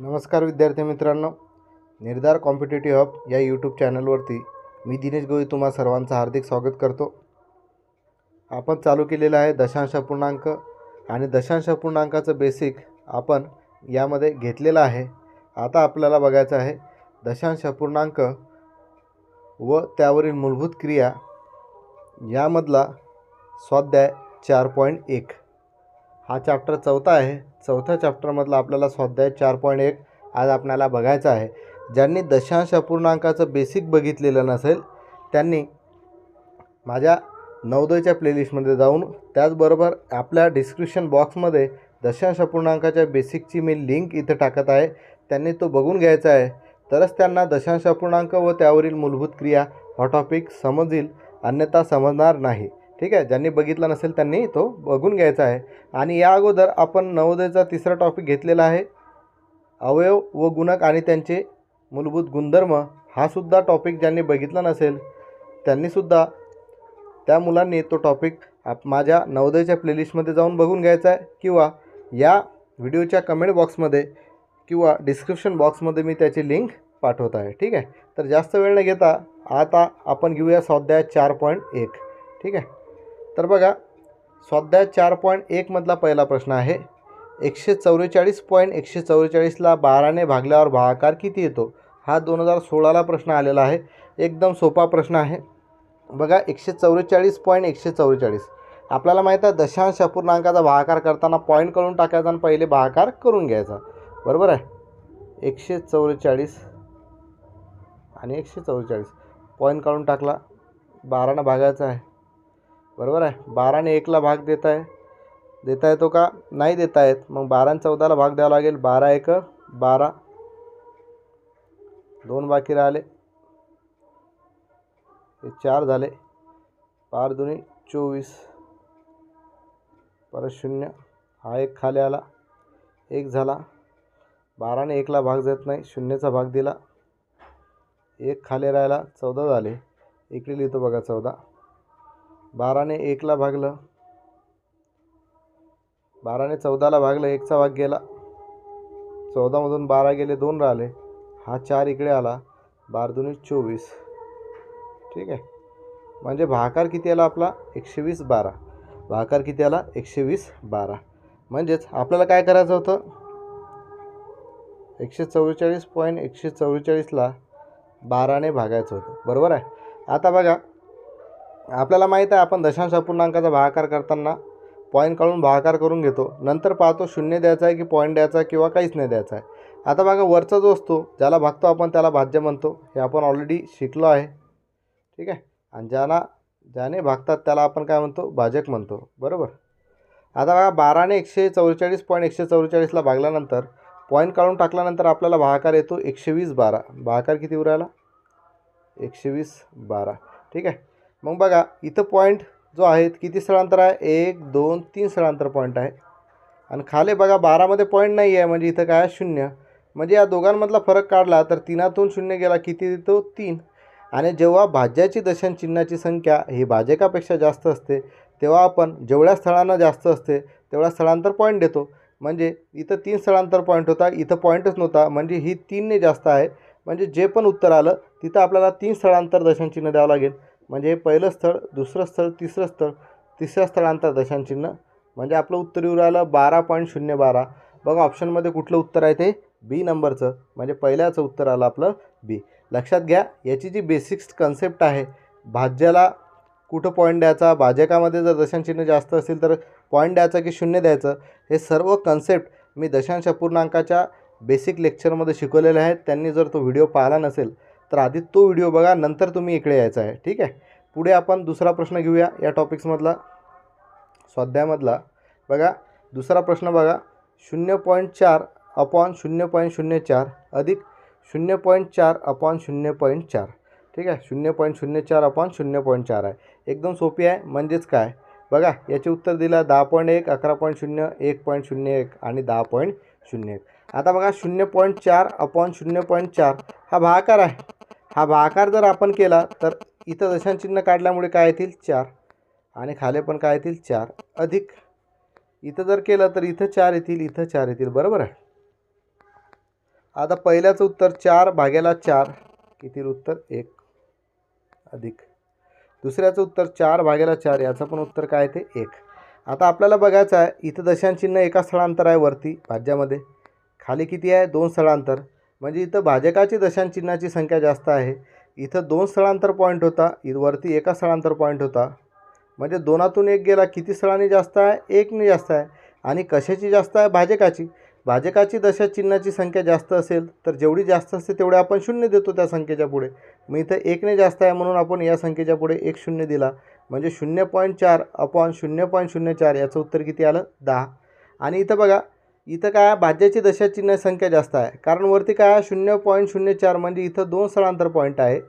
नमस्कार विद्यार्थी मित्रांनो. निर्धार कॉम्पिटेटिव्ह हब या यूट्यूब चॅनलवरती मी दिनेश गोई तुम्हा सर्वांचं हार्दिक स्वागत करतो. आपण चालू केलेलं आहे दशांश पूर्णांक आणि दशांश पूर्णांकाचं बेसिक आपण यामध्ये घेतलेलं आहे. आता आपल्याला बघायचं आहे दशांश पूर्णांक व त्यावरील मूलभूत क्रिया यामधला स्वाध्याय चार पॉईंट एक. हा चॅप्टर चौथा आहे. चौथ्या चॅप्टरमधला आपल्याला स्वाध्याय चार पॉईंट एक आज आपल्याला बघायचं आहे. ज्यांनी दशांश अपूर्णांकाचं बेसिक बघितलेलं नसेल त्यांनी माझ्या नवोदयच्या प्लेलिस्टमध्ये जाऊन त्याचबरोबर आपल्या डिस्क्रिप्शन बॉक्समध्ये दशांश अपूर्णांकाच्या बेसिकची मी लिंक इथं टाकत आहे. त्यांनी तो बघून घ्यायचा आहे. तरच त्यांना दशांश अपूर्णांक व त्यावरील मूलभूत क्रिया हा टॉपिक समजेल अन्यथा समजणार नाही. ठीक आहे? ज्यांनी बघितला नसेल त्यांनी तो बघून घ्यायचा आहे. आणि या अगोदर आपण नवोदयचा तिसरा टॉपिक घेतलेला आहे. अवयव व गुणक आणि त्यांचे मूलभूत गुणधर्म हा सुद्धा टॉपिक ज्यांनी बघितला नसेल त्यांनीसुद्धा त्या मुलांनी तो टॉपिक आप माझ्या नवोदयच्या प्लेलिस्टमध्ये जाऊन बघून घ्यायचा आहे. किंवा या व्हिडिओच्या कमेंट बॉक्समध्ये किंवा डिस्क्रिप्शन बॉक्समध्ये मी त्याची लिंक पाठवत आहे. ठीक आहे? तर जास्त वेळ न घेता आता आपण घेऊया स्वाध्याय चार पॉईंट एक. ठीक आहे? तर बघा स्वाध्याय चार पॉईंट एकमधला पहिला प्रश्न आहे. एकशे चौवेचाळीस पॉईंट एकशे चौवेचाळीसला बाराने भागल्यावर भागाकार किती येतो? हा दोन हजार सोळाला प्रश्न आलेला आहे. एकदम सोपा प्रश्न आहे. बघा एकशे चौवेचाळीस पॉईंट एकशे चौवेचाळीस. आपल्याला माहीत आहे दशांश अपूर्णांकाचा भागाकार करताना पॉईंट करून टाकायचा आणि पहिले भागाकार करून घ्यायचा. बरोबर आहे? एकशे चौवेचाळीस आणि एकशे चौवेचाळीस. पॉईंट काढून टाकला. बारानं भागायचा आहे. बरोबर आहे. बाराने एकला भाग देत आहे देता येतो का? नाही देता येत मग बारा आणि चौदाला भाग द्यावा लागेल. बारा एक बारा. दोन बाकी राहिले. हे चार झाले. पार दोन्ही चोवीस. परत शून्य. हा एक खाली आला. एक झाला. बाराने एकला भाग देत नाही. शून्यचा भाग दिला. एक खाली राहिला. चौदा झाले. इकडे लिहितो बघा चौदा. बाराने एकला भागलं. बाराने चौदाला भागलं एकचा भाग गेला. चौदामधून बारा गेले दोन राहिले. हा चार इकडे आला. बार दोन्ही चोवीस. ठीक आहे. म्हणजे भाकार किती आला आपला? एकशे वीस बारा. भाकार किती आला? एकशे वीस बारा. म्हणजेच आपल्याला काय करायचं होतं? एकशे चव्वेचाळीस पॉईंट एकशे चव्वेचाळीसला बाराने भागायचं होतं. बरोबर आहे? आता बघा आपल्याला माहीत आहे आपण दशांश अपूर्णांकाचा भागाकार करताना पॉईंट काढून भागाकार करून घेतो. नंतर पाहतो शून्य द्यायचा आहे की पॉईंट द्यायचा आहे किंवा काहीच नाही द्यायचा आहे. आता बघा वरचा जो असतो ज्याला भागतो आपण त्याला भाज्य म्हणतो. हे आपण ऑलरेडी शिकलो आहे. ठीक आहे? आणि ज्याला ज्याने भागतात त्याला आपण काय म्हणतो? भाजक म्हणतो. बरोबर? आता बघा बाराने एकशे चव्वेचाळीस पॉईंट एकशे चौवेचाळीसला भागल्यानंतर पॉईंट काढून टाकल्यानंतर आपल्याला भागाकार येतो एकशे वीस बारा. भागाकार किती उरायला? एकशे वीस बारा. ठीक आहे? मग बघा इथं पॉईंट जो आहे किती स्थळांतर आहे? एक दोन तीन स्थळांतर पॉईंट आहे. आणि खाली बघा बारामध्ये पॉईंट नाही आहे म्हणजे इथं काय शून्य. म्हणजे या दोघांमधला फरक काढला तर तीनातून शून्य गेला किती देतो तीन. आणि जेव्हा भाज्याची दशनचिन्हाची चिन्हाची संख्या ही भाजकापेक्षा जास्त असते तेव्हा आपण जेवढ्या स्थळांना जास्त असते तेवढ्या स्थळांतर पॉईंट देतो. म्हणजे इथं तीन स्थळांतर पॉईंट होता इथं पॉईंटच नव्हता म्हणजे ही तीनने जास्त आहे. म्हणजे जे पण उत्तर आलं तिथं आपल्याला तीन स्थळांतर दशनचिन्ह चिन्ह द्यावं लागेल. म्हणजे पहिलं स्थळ दुसरं स्थळ तिसरं स्थळ तिसऱ्या स्थळांतर दशांचिन्ह. म्हणजे आपलं उत्तर येऊ राहिलं बारा पॉईंट शून्य बारा. बघा ऑप्शनमध्ये कुठलं उत्तर आहे ते? बी नंबरचं. म्हणजे पहिल्याचं उत्तर आलं आपलं बी. लक्षात घ्या याची जी बेसिक्स कन्सेप्ट आहे भाज्याला कुठं पॉईंट द्यायचा? भाजकामध्ये जर दशांचिन्ह जास्त असेल तर पॉईंट द्यायचा की शून्य द्यायचं? हे सर्व कन्सेप्ट मी दशांश पूर्णांकाच्या बेसिक लेक्चरमध्ये शिकवलेले आहेत. त्यांनी जर तो व्हिडिओ पाहिला नसेल तर आधी तो व्हिडिओ बघा नंतर तुम्ही इकडे यायचा आहे. ठीक आहे? पुढे आपण दुसरा प्रश्न घेऊया या टॉपिक्समधला स्वाध्यायामधला. बघा दुसरा प्रश्न बघा. शून्य पॉईंट चार अपॉन शून्य पॉईंट शून्य चार अधिक शून्य पॉईंट चार अपॉन शून्य पॉईंट चार. ठीक आहे? शून्य पॉईंट शून्य चार अपॉन शून्य पॉईंट चार आहे. एकदम सोपी आहे म्हणजेच काय? बघा याचे उत्तर दिलं दहा पॉईंट एक अकरा पॉईंट शून्य एक पॉईंट शून्य एक आणि दहा पॉईंट शून्य एक. आता बघा शून्य पॉईंट चार अपॉन शून्य पॉईंट चार हा भागाकार आहे. हा भागाकार जर आपण केला तर इथं दशांचिन्ह काढल्यामुळे काय येतील? चार. आणि खाली पण काय येतील? चार. अधिक. इथं जर केलं तर इथं चार येतील इथं चार येतील. बरोबर आहे? आता पहिल्याचं उत्तर चार भाग्याला चार. किती उत्तर? एक. अधिक. दुसऱ्याचं उत्तर चार भाग्याला चार. याचं पण उत्तर काय ते एक. आता आपल्याला बघायचं आहे इथं दशांचिन्ह एका स्थळांतर आहे वरती भाज्यामध्ये. खाली किती आहे? दोन स्थळांतर. म्हणजे इथं भाजकाची दशांचिन्हाची संख्या जास्त आहे. इथं दोन स्थळांतर पॉईंट होता. इ वरती एका स्थळांतर पॉईंट होता. म्हणजे दोनातून एक गेला किती स्थळांनी जास्त आहे? एकने जास्त आहे. आणि कशाची जास्त आहे? भाजकाची. भाजकाची दशा चिन्हाची संख्या जास्त असेल तर जेवढी जास्त असते तेवढे आपण शून्य देतो त्या संख्येच्या पुढे. मग इथं एकने जास्त आहे म्हणून आपण या संख्येच्या पुढे एक शून्य दिला. म्हणजे शून्य पॉईंट चार अपॉन शून्य पॉईंट शून्य चार याचं उत्तर किती आलं? दहा. आणि इथं बघा इथं काय भाज्याची दशाचिन्ह संख्या जास्त आहे. कारण वरती काय शून्य पॉईंट शून्य चार म्हणजे इथं दोन स्थळांतर पॉईंट आहे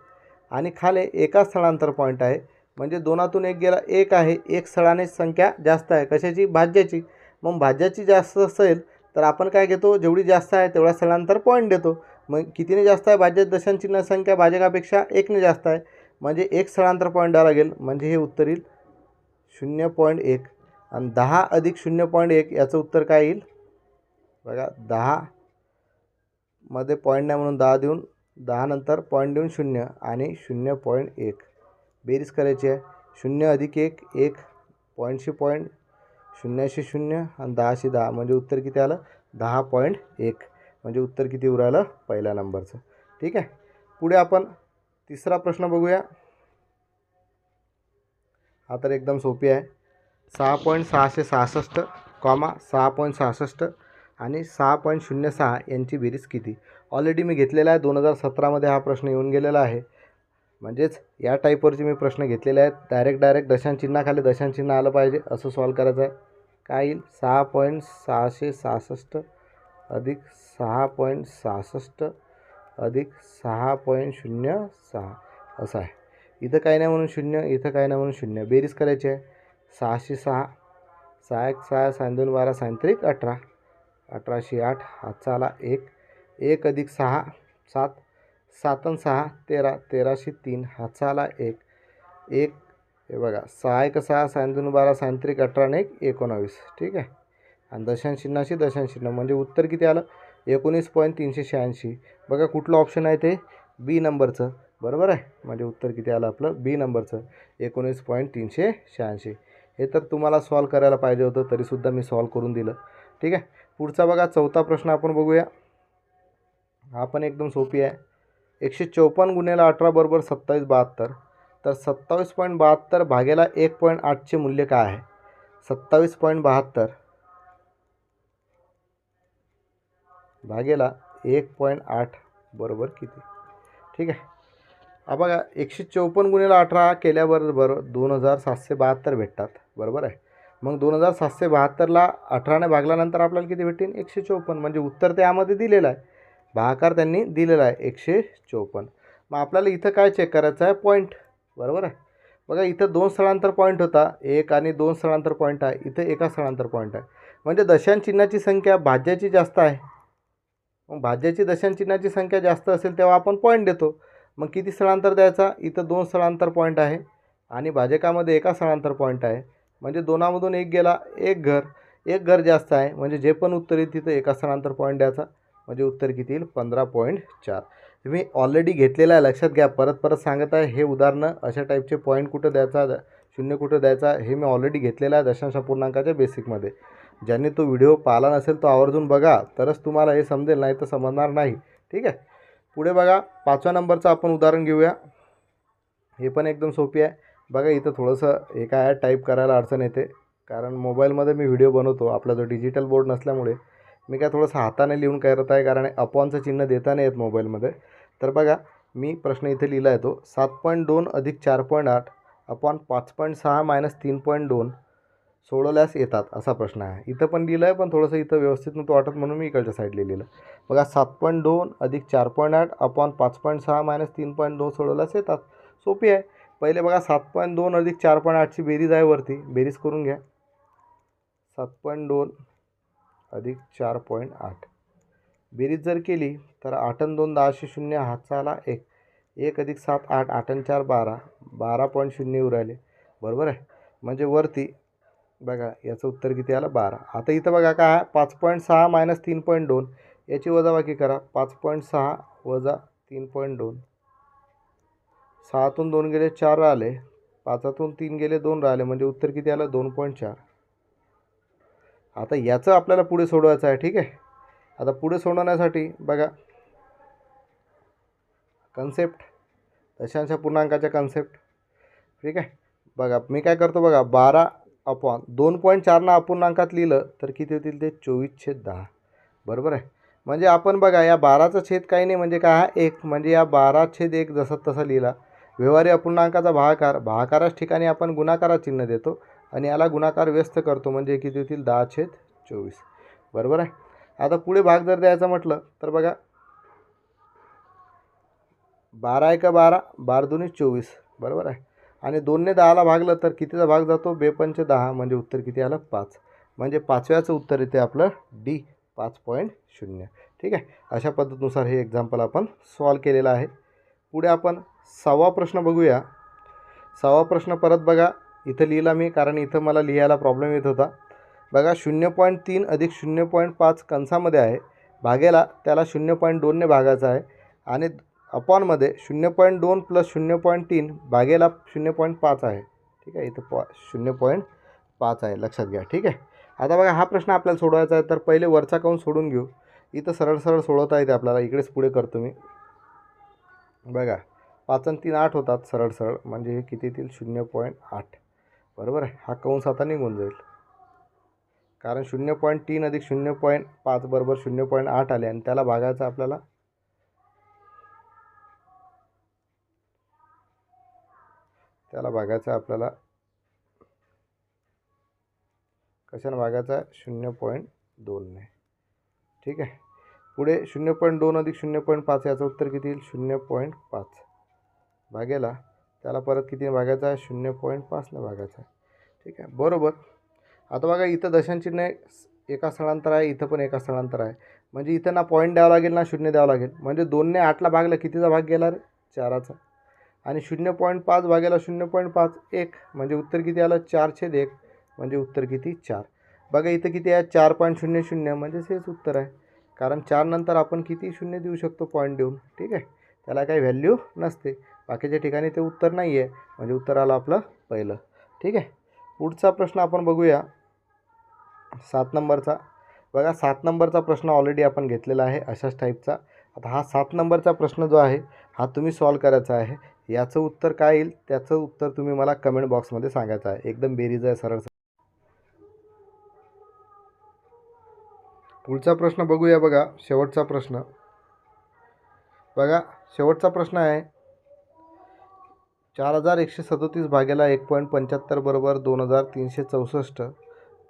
आणि खाली एका स्थळांतर पॉईंट आहे. म्हणजे दोनातून एक गेला एक आहे. एक स्थळाने संख्या जास्त आहे. कशाची? भाज्याची. मग भाज्याची जास्त असेल तर आपण काय घेतो? जेवढी जास्त आहे तेवढ्या स्थळांतर पॉईंट देतो. मग कितीने जास्त आहे? भाज्यात दशांचिन्ह संख्या भाजकापेक्षा एकने जास्त आहे. म्हणजे एक स्थळांतर पॉईंट द्यावं लागेल. म्हणजे हे उत्तर येईल शून्य पॉईंट एक. आणि दहा अधिक शून्य पॉईंट एक याचं उत्तर काय येईल? बघा दहा मध्ये पॉईंट नाही म्हणून दहा देऊन दहानंतर पॉईंट देऊन शून्य आणि शून्य पॉईंट एक. बेरीज करायची आहे. शून्य अधिक एक एक पॉईंटशी पॉईंट शून्याशी शून्य आणि दहाशी दहा. म्हणजे उत्तर किती आलं? दहा पॉईंट एक. म्हणजे उत्तर किती उरालं पहिल्या नंबरचं. ठीक आहे? पुढे आपण तिसरा प्रश्न बघूया. हा तर एकदम सोपी आहे. सहा पॉईंट सहाशे सहासष्ट कॉमा सहा पॉईंट सहासष्ट आणि सहा पॉईंट शून्य सहा यांची बेरीज किती? ऑलरेडी मी घेतलेला आहे. दोन हजार सतरामध्ये हा प्रश्न येऊन गेलेला आहे. म्हणजेच या टाईपवरचे मी प्रश्न घेतलेले आहेत डायरेक्ट डायरेक्ट दशांचिन्हाखाली दशांचिन्ह आलं पाहिजे असं सॉल्व करायचं आहे. काय येईल? सहा पॉईंट सहाशे सहासष्ट अधिक सहा पॉईंट सहासष्ट अधिक सहा पॉईंट शून्य सहा. असं आहे. इथं काय नाही म्हणून शून्य इथं काय नाही म्हणून शून्य. बेरीज करायची आहे. सहाशे सहा सहा एक सहा साइन दोन बारा सायंत्रिक अठरा. अठराशे आठ हातचा आला एक. एक अधिक सहा सात. सातन सहा तेरा. तेराशे तीन हातचा आला एक. एक हे बघा सहा एक सहा साइन दोन बारा सायंत्रिक अठरा एक एकोणावीस. ठीक आहे? आणि दशांशिन्नाशी दशांशिन्न म्हणजे उत्तर किती आलं? एकोणीस पॉईंट तीनशे शहाऐंशी. बघा कुठलं ऑप्शन आहे ते? बी नंबरचं बरोबर आहे? म्हणजे उत्तर किती आलं आपलं? बी नंबरचं एकोणीस पॉईंट तीनशे शहाऐंशी. हे तर तुम्हाला सॉल्व करायला पाहिजे होतं तरीसुद्धा मी सॉल्व करून दिलं. ठीक आहे? पुढचा बघा चौथा प्रश्न आपण बघूया. हा पण एकदम सोपी आहे. एकशे चौपन्न गुन्ह्याला अठरा बरोबर सत्तावीस बहात्तर. तर सत्तावीस पॉईंट बहात्तर भागेला एक पॉईंट आठचे मूल्य काय आहे? सत्तावीस पॉईंट बहात्तर भागेला एक पॉईंट आठ बरोबर किती? ठीक आहे. हा बघा एकशे चौपन्न गुन्ह्याला अठरा केल्याबरोबर दोन हजार सातशे बहात्तर भेटतात. बरोबर आहे? मग दोन हजार सातशे बहात्तरला अठराने भागल्यानंतर आपल्याला किती भेटतील? एकशे चौपन्न. म्हणजे उत्तर त्यामध्ये दिलेलं आहे. भाकार त्यांनी दिलेला आहे. एकशे चौपन्न. मग आपल्याला इथं काय चेक करायचं आहे? पॉईंट बरोबर आहे? बघा इथं दोन स्थळांतर पॉईंट होता. एक आणि दोन स्थळांतर पॉईंट आहे. इथं एका स्थळांतर पॉईंट आहे. म्हणजे दशांचिन्हाची संख्या भाज्याची जास्त आहे. मग भाज्याची दशांचिन्हाची संख्या जास्त असेल तेव्हा आपण पॉईंट देतो. मग किती स्थळांतर द्यायचा? इथं दोन स्थळांतर पॉईंट आहे. आणि भाजकामध्ये एका स्थळांतर पॉईंट आहे. म्हणजे दोनामधून एक गेला एक घर एक घर जास्त आहे. म्हणजे जे पण उत्तर येईल तिथं एका स्थानांतर पॉईंट द्यायचा. म्हणजे उत्तर किती येईल? पंधरा पॉईंट चार. तुम्ही ऑलरेडी घेतलेलं आहे लक्षात घ्या. परत परत सांगत आहे हे उदाहरणं अशा टाईपचे पॉईंट कुठं द्यायचा शून्य कुठं द्यायचा हे मी ऑलरेडी घेतलेलं आहे दशांश पूर्णांकाच्या बेसिकमध्ये ज्यांनी तो व्हिडिओ पाहिला नसेल तो आवर्जून बघा. तरच तुम्हाला हे समजेल नाही तर समजणार नाही. ठीक आहे? पुढे बघा पाचव्या नंबरचं आपण उदाहरण घेऊया. हे पण एकदम सोपी आहे. बघा इथं थोडंसं एका काय टाईप करायला अडचण येते. कारण मोबाईलमध्ये मी व्हिडिओ बनवतो. आपला जो डिजिटल बोर्ड नसल्यामुळे मी काय थोडंसं हाताने लिहून करत आहे कारण अपॉनचं चिन्ह देता नाही येत मोबाईलमध्ये. तर बघा मी प्रश्न इथे लिहिला आहे तो. सात पॉईंट दोन अधिक चार पॉईंट आठ अपॉन पाच पॉईंट सहा मायनस तीन पॉईंट दोन सोडवल्यास येतात असा प्रश्न आहे. इथं पण लिहिलं आहे पण थोडंसं इथं व्यवस्थित नव्हतं वाटत म्हणून मी इकडच्या साईडला लिहिलं. बघा सात पॉईंट दोन अधिक चार पॉईंट आठ अपॉन पाच पॉईंट सहा मायनस तीन पॉईंट दोन सोडवल्यास येतात. सोपी आहे. पहिले बघा सात पॉईंट दोन अधिक चार पॉईंट आठची बेरीज आहे वरती. बेरीज करून घ्या. सात पॉईंट दोन अधिक चार पॉईंट आठ. बेरीज जर केली तर आठ आणि दोन दहाशे शून्य हातचा आला एक. एक अधिक सात आठ आठ आणि चार बारा. बारा पॉईंट शून्य उरायले बरोबर आहे? म्हणजे वरती बघा याचं उत्तर किती आलं? बारा. आता इथं बघा काय? पाच पॉईंट सहा मायनस तीन पॉईंट दोन. याची वजाबाकी करा. पाच पॉईंट सहा वजा तीन पॉईंट दोन. सहातून दोन गेले चार राहिले. पाचातून तीन गेले दोन राहिले. म्हणजे उत्तर किती आलं? दोन पॉईंट चार. आता याचं आपल्याला पुढे सोडवायचं आहे ठीक आहे? आता पुढे सोडवण्यासाठी बघा. कन्सेप्ट दशांश पूर्णांकाच्या कन्सेप्ट ठीक आहे? बघा मी काय करतो बघा बारा अपॉन दोन पॉईंट चारनं अपूर्णांकात लिहिलं तर किती होतील ते? चोवीस छेद दहा. बरोबर आहे? म्हणजे आपण बघा या बाराचा छेद काही नाही म्हणजे काय? हा एक म्हणजे या बारा छेद एक जसा तसा लिहिला. व्यवहारी अपूर्णांकाचा भागाकार भागाकाराच ठिकाणी आपण गुणाकारा चिन्ह देतो आणि याला गुणाकार व्यस्त करतो म्हणजे किती होतील? दहा छेद चोवीस. बरोबर आहे? आता पुढे भाग जर द्यायचा म्हटलं तर बघा. बारा एका बारा बारा दोन्ही चोवीस. बरोबर आहे? आणि दोनने दहाला भागलं तर कितीचा भाग जातो? बेपंच दहा म्हणजे उत्तर किती आलं? पाच. म्हणजे पाचव्याचं उत्तर येते आपलं डी पाच पॉईंट शून्य. ठीक आहे? अशा पद्धतीनुसार हे एक्झाम्पल आपण सॉल्व केलेलं आहे. पुढे आपण सहावा प्रश्न बघूया. सहावा प्रश्न परत बघा. इथं लिहिला मी कारण इथं मला लिहायला प्रॉब्लेम येत होता. बघा शून्य पॉईंट तीन अधिक शून्य पॉईंट पाच कंसामध्ये आहे. भागेला त्याला शून्य पॉईंट दोनने भागायचा आहे. आणि अपॉनमध्ये शून्य पॉईंट दोन प्लस शून्य पॉईंट तीन भागेला शून्य पॉईंट पाच आहे. ठीक आहे इथं पॉ शून्य पॉईंट पाच आहे. लक्षात घ्या. ठीक आहे? आता बघा हा प्रश्न आपल्याला सोडवायचा आहे तर पहिले वरचा काऊन सोडून घेऊ? इथं सरळ सरळ सोडवता येते आपल्याला. इकडेच पुढे करतो मी. बघा. पाच आणि तीन आठ होतात सरळ सरळ. म्हणजे हे किती येतील शून्य पॉईंट आठ. बरोबर आहे. हा कंस आता निघून जाईल. कारण शून्य पॉईंट तीन अधिक शून्य पॉईंट पाच बरोबर शून्य पॉईंट आठ आले आणि त्याला भागायचं आपल्याला त्याला भागायचं आपल्याला कशानं भागायचा शून्य पॉईंट दोनने. ठीक आहे. पुढे शून्य पॉईंट दोन अधिक शून्य पॉईंट पाच याचं उत्तर किती येईल? शून्य पॉईंट पाच. भागेला त्याला परत किती भागायचा आहे? शून्य पॉईंट पाचनं भागायचं आहे. ठीक आहे? बरोबर. आता बघा इथं दशांचिन्ह एका स्थळांतर आहे इथं पण एका स्थळांतर आहे. म्हणजे इथं ना पॉईंट द्यावं लागेल ना शून्य द्यावं लागेल. म्हणजे दोनने आठला भागला कितीचा भाग गेला रे? चाराचा. आणि शून्य पॉईंट पाच भागेला शून्य पॉईंट पाच एक. म्हणजे उत्तर किती आलं? चार छेद एक. म्हणजे उत्तर किती? चार. बघा इथं किती आहे? चार पॉईंट शून्य शून्य. म्हणजेच हेच उत्तर आहे. कारण चार नंतर आपण किती शून्य देऊ शकतो पॉईंट देऊन? ठीक आहे? त्याला काही व्हॅल्यू नसते. बाकीच्या ठिकाणी ते उत्तर नाही आहे म्हणजे उत्तर आलं आपलं पहिलं. ठीक आहे? पुढचा प्रश्न आपण बघूया. सात नंबरचा. बघा सात नंबरचा प्रश्न ऑलरेडी आपण घेतलेला आहे अशाच टाईपचा आता हा सात नंबरचा प्रश्न जो आहे हा तुम्ही सॉल्व करायचा आहे. याचं उत्तर काय येईल? त्याचं उत्तर तुम्ही मला कमेंट बॉक्समध्ये सांगायचं आहे. एकदम बेरीज आहे सरळ. पुढचा प्रश्न बघूया बघा शेवटचा प्रश्न. बघा शेवटचा प्रश्न आहे. चार हजार एकशे सदोतीस भागेला एक पॉईंट पंच्याहत्तर बरोबर दोन हजार तीनशे चौसष्ट.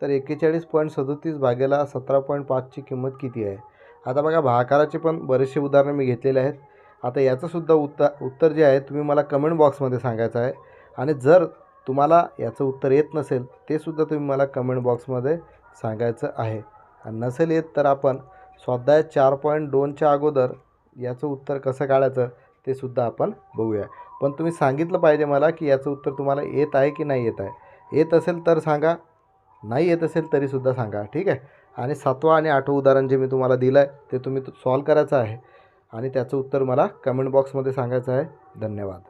तर एक्केचाळीस पॉईंट सदोतीस भागेला सतरा पॉईंट पाचची किंमत किती आहे? आता बघा भाकाराचे पण बरेचसे उदाहरणं मी घेतलेले आहेत. आता याचंसुद्धा उत्तर उत्तर जे आहे तुम्ही मला कमेंट बॉक्समध्ये सांगायचं आहे. आणि जर तुम्हाला याचं उत्तर येत नसेल ते सुद्धा तुम्ही मला कमेंट बॉक्समध्ये सांगायचं आहे. आणि नसेल येत तर आपण स्वाध्याय चार पॉईंट दोनच्या अगोदर याचं उत्तर कसं काढायचं ते सुद्धा आपण बघूया. पण तुम्ही सांगितलं पाहिजे मला की याचं उत्तर तुम्हाला येत आहे की नाही येत आहे. येत असेल तर सांगा नाही येत असेल तरीसुद्धा सांगा ठीक आहे? आणि सातवा आणि आठवं उदाहरण जे मी तुम्हाला दिलं आहे ते तुम्ही सॉल्व करायचं आहे. आणि त्याचं उत्तर मला कमेंट बॉक्समध्ये सांगायचं आहे. धन्यवाद.